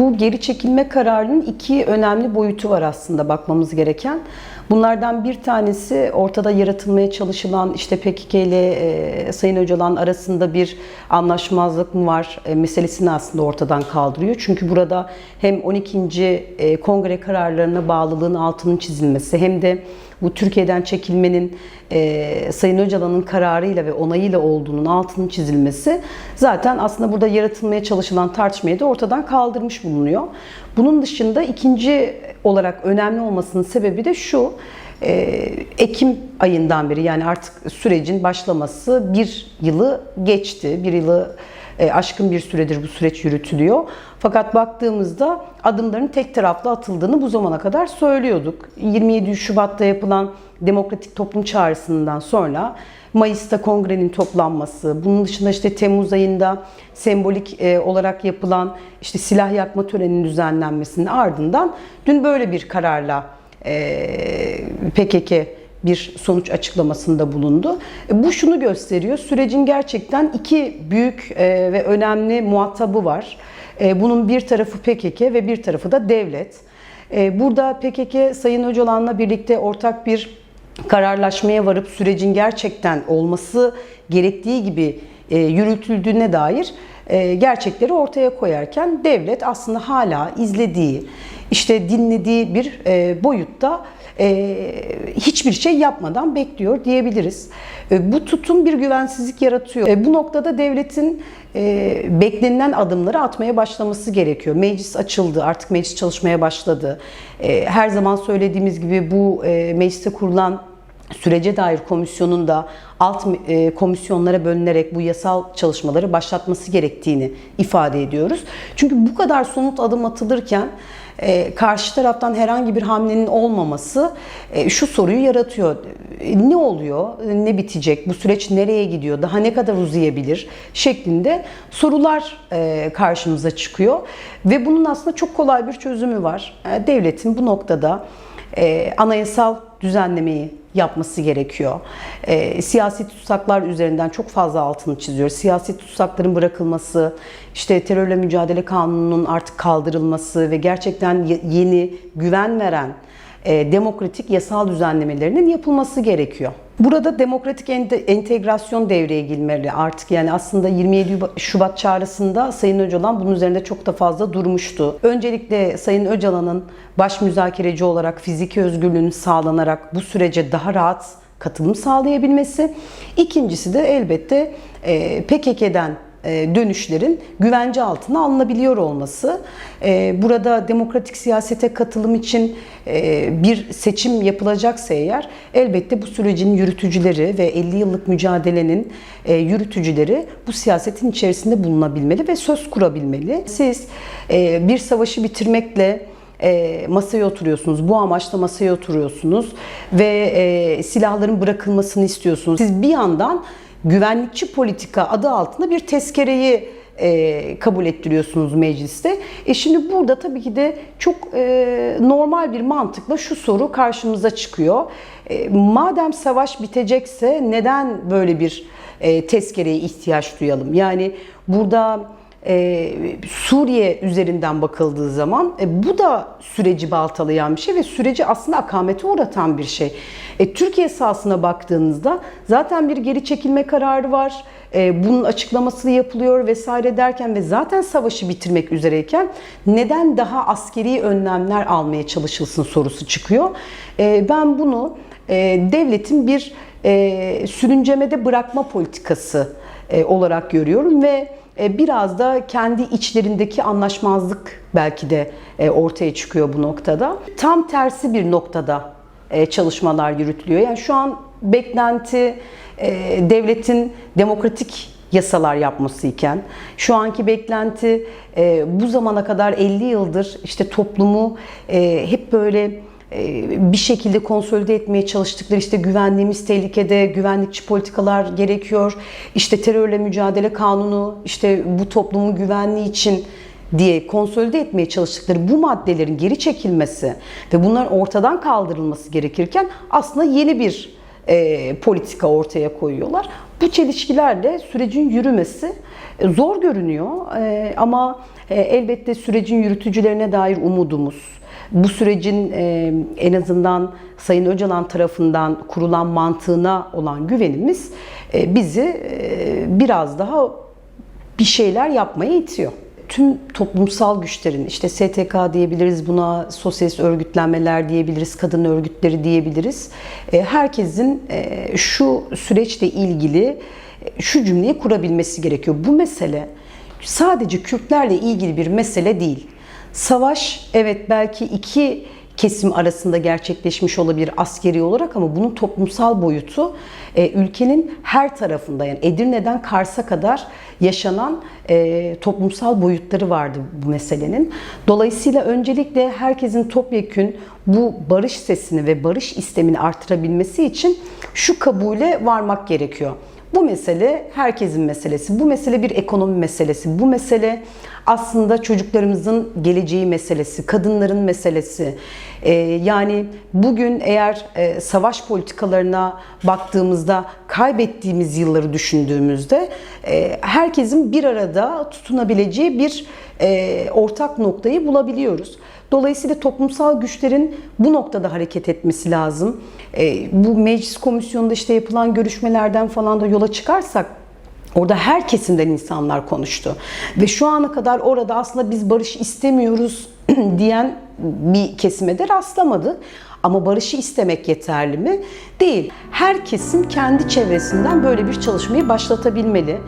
Bu geri çekilme kararının iki önemli boyutu var aslında bakmamız gereken. Bunlardan bir tanesi ortada yaratılmaya çalışılan işte PKK ile e, Sayın Öcalan arasında bir anlaşmazlık mı var e, meselesini aslında ortadan kaldırıyor. Çünkü burada hem 12. e, kongre kararlarına bağlılığın altının çizilmesi hem de bu Türkiye'den çekilmenin e, Sayın Öcalan'ın kararıyla ve onayıyla olduğunun altının çizilmesi zaten aslında burada yaratılmaya çalışılan tartışmayı da ortadan kaldırmış bulunuyor. Bunun dışında ikinci olarak önemli olmasının sebebi de şu, e, Ekim ayından beri yani artık sürecin başlaması bir yılı geçti, bir yılı aşkın bir süredir bu süreç yürütülüyor. Fakat baktığımızda adımların tek taraflı atıldığını bu zamana kadar söylüyorduk. 27 Şubat'ta yapılan Demokratik Toplum Çağrısı'ndan sonra Mayıs'ta kongrenin toplanması, bunun dışında işte Temmuz ayında sembolik e, olarak yapılan işte silah yakma töreninin düzenlenmesinin ardından dün böyle bir kararla e, PKK bir sonuç açıklamasında bulundu. E, Bu şunu gösteriyor. Sürecin gerçekten iki büyük e, ve önemli muhatabı var. E, Bunun bir tarafı PKK ve bir tarafı da devlet. Burada PKK Sayın Öcalan'la birlikte ortak bir kararlaşmaya varıp sürecin gerçekten olması gerektiği gibi yürütüldüğüne dair gerçekleri ortaya koyarken devlet aslında hala izlediği, işte dinlediği bir e, boyutta e, hiçbir şey yapmadan bekliyor diyebiliriz. E, bu tutum bir güvensizlik yaratıyor. Bu noktada devletin beklenilen adımları atmaya başlaması gerekiyor. Meclis açıldı, artık meclis çalışmaya başladı. Her zaman söylediğimiz gibi bu e, mecliste kurulan sürece dair komisyonun da alt komisyonlara bölünerek bu yasal çalışmaları başlatması gerektiğini ifade ediyoruz. Çünkü bu kadar somut adım atılırken e, karşı taraftan herhangi bir hamlenin olmaması e, şu soruyu yaratıyor. E, Ne oluyor? Ne bitecek? Bu süreç nereye gidiyor? Daha ne kadar uzayabilir? Şeklinde sorular e, karşımıza çıkıyor. Ve bunun aslında çok kolay bir çözümü var. E, Devletin bu noktada e, anayasal düzenlemeyi yapması gerekiyor. E, siyasi tutsaklar üzerinden çok fazla altını çiziyor. Siyasi tutsakların bırakılması, işte terörle mücadele kanununun artık kaldırılması ve gerçekten ye- yeni, güven veren demokratik yasal düzenlemelerinin yapılması gerekiyor. Burada demokratik ente- entegrasyon devreye girmeli artık yani aslında 27 Şubat çağrısında Sayın Öcalan bunun üzerinde çok da fazla durmuştu. Öncelikle Sayın Öcalan'ın baş müzakereci olarak fiziki özgürlüğünün sağlanarak bu sürece daha rahat katılım sağlayabilmesi. İkincisi de elbette e, PKK'den e, dönüşlerin güvence altına alınabiliyor olması. E, Burada demokratik siyasete katılım için e, bir seçim yapılacaksa eğer elbette bu sürecin yürütücüleri ve 50 yıllık mücadelenin e, yürütücüleri bu siyasetin içerisinde bulunabilmeli ve söz kurabilmeli. Siz e, bir savaşı bitirmekle e, masaya oturuyorsunuz. Bu amaçla masaya oturuyorsunuz ve e, silahların bırakılmasını istiyorsunuz. Siz bir yandan güvenlikçi politika adı altında bir tezkereyi e, kabul ettiriyorsunuz mecliste. E şimdi burada tabii ki de çok e, normal bir mantıkla şu soru karşımıza çıkıyor. E, madem savaş bitecekse neden böyle bir e, tezkereye ihtiyaç duyalım? Yani burada e, Suriye üzerinden bakıldığı zaman e, bu da süreci baltalayan bir şey ve süreci aslında akamete uğratan bir şey. E, Türkiye sahasına baktığınızda zaten bir geri çekilme kararı var. E, bunun açıklaması yapılıyor vesaire derken ve zaten savaşı bitirmek üzereyken neden daha askeri önlemler almaya çalışılsın sorusu çıkıyor. E, ben bunu e, devletin bir e, sürüncemede bırakma politikası e, olarak görüyorum ve biraz da kendi içlerindeki anlaşmazlık belki de e, ortaya çıkıyor bu noktada. Tam tersi bir noktada e, çalışmalar yürütülüyor. Yani şu an beklenti e, devletin demokratik yasalar yapması iken şu anki beklenti e, bu zamana kadar 50 yıldır işte toplumu e, hep böyle e, bir şekilde konsolide etmeye çalıştıkları işte güvenliğimiz tehlikede, güvenlikçi politikalar gerekiyor, işte terörle mücadele kanunu, işte bu toplumun güvenliği için diye konsolide etmeye çalıştıkları bu maddelerin geri çekilmesi ve bunların ortadan kaldırılması gerekirken aslında yeni bir e, politika ortaya koyuyorlar. Bu çelişkilerle sürecin yürümesi e, zor görünüyor e, ama e, elbette sürecin yürütücülerine dair umudumuz, bu sürecin e, en azından Sayın Öcalan tarafından kurulan mantığına olan güvenimiz e, bizi e, biraz daha bir şeyler yapmaya itiyor. Tüm toplumsal güçlerin işte STK diyebiliriz buna, sosyalist örgütlenmeler diyebiliriz, kadın örgütleri diyebiliriz. E, Herkesin e, şu süreçle ilgili e, şu cümleyi kurabilmesi gerekiyor. Bu mesele sadece Kürtlerle ilgili bir mesele değil. Savaş evet belki iki kesim arasında gerçekleşmiş olabilir askeri olarak ama bunun toplumsal boyutu e, ülkenin her tarafında yani Edirne'den Kars'a kadar yaşanan e, toplumsal boyutları vardı bu meselenin. Dolayısıyla öncelikle herkesin topyekün bu barış sesini ve barış istemini artırabilmesi için şu kabule varmak gerekiyor. Bu mesele herkesin meselesi. Bu mesele bir ekonomi meselesi. Bu mesele aslında çocuklarımızın geleceği meselesi, kadınların meselesi. Ee, yani bugün eğer e, savaş politikalarına baktığımızda kaybettiğimiz yılları düşündüğümüzde e, herkesin bir arada tutunabileceği bir e, ortak noktayı bulabiliyoruz. Dolayısıyla toplumsal güçlerin bu noktada hareket etmesi lazım. Bu meclis komisyonunda işte yapılan görüşmelerden falan da yola çıkarsak Orada her kesimden insanlar konuştu. Ve şu ana kadar orada aslında biz barış istemiyoruz diyen bir kesime de rastlamadı. Ama barışı istemek yeterli mi? Değil. Her kesim kendi çevresinden böyle bir çalışmayı başlatabilmeli.